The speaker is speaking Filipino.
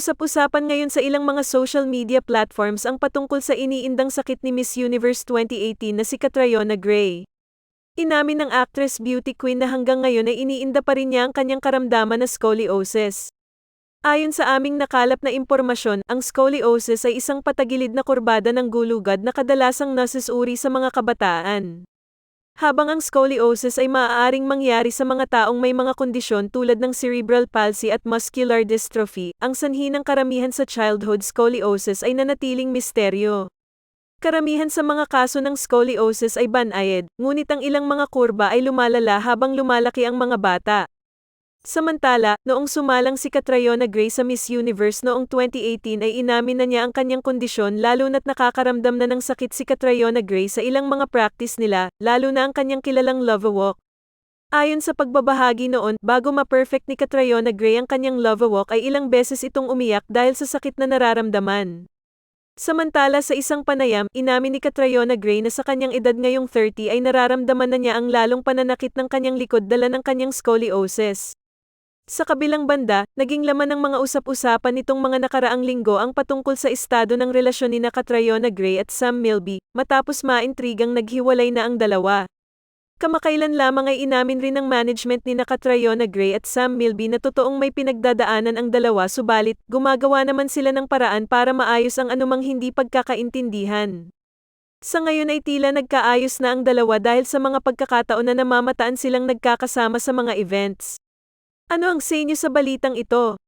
Usap-usapan ngayon sa ilang mga social media platforms ang patungkol sa iniindang sakit ni Miss Universe 2018 na si Catriona Gray. Inamin ng actress beauty queen na hanggang ngayon ay iniinda pa rin niya ang kanyang karamdaman na scoliosis. Ayon sa aming nakalap na impormasyon, ang scoliosis ay isang patagilid na kurbada ng gulugad na kadalasang nasusuri sa mga kabataan. Habang ang scoliosis ay maaaring mangyari sa mga taong may mga kondisyon tulad ng cerebral palsy at muscular dystrophy, ang sanhi ng karamihan sa childhood scoliosis ay nanatiling misteryo. Karamihan sa mga kaso ng scoliosis ay banayad, ngunit ang ilang mga kurba ay lumalala habang lumalaki ang mga bata. Samantala, noong sumalang si Catriona Gray sa Miss Universe noong 2018 ay inamin na niya ang kanyang kondisyon lalo na't nakakaramdam na ng sakit si Catriona Gray sa ilang mga practice nila, lalo na ang kanyang kilalang Love Walk. Ayon sa pagbabahagi noon, bago ma-perfect ni Catriona Gray ang kanyang Love Walk ay ilang beses itong umiyak dahil sa sakit na nararamdaman. Samantala sa isang panayam, inamin ni Catriona Gray na sa kanyang edad ngayong 30 ay nararamdaman na niya ang lalong pananakit ng kanyang likod dala ng kanyang scoliosis. Sa kabilang banda, naging laman ng mga usap-usapan nitong mga nakaraang linggo ang patungkol sa estado ng relasyon ni na Catriona Gray at Sam Milby, matapos maintrigang naghiwalay na ang dalawa. Kamakailan lamang ay inamin rin ng management ni na Catriona Gray at Sam Milby na totoong may pinagdadaanan ang dalawa subalit, gumagawa naman sila ng paraan para maayos ang anumang hindi pagkakaintindihan. Sa ngayon ay tila nagkaayos na ang dalawa dahil sa mga pagkakataon na namamataan silang nagkakasama sa mga events. Ano ang sa inyo sa balitang ito?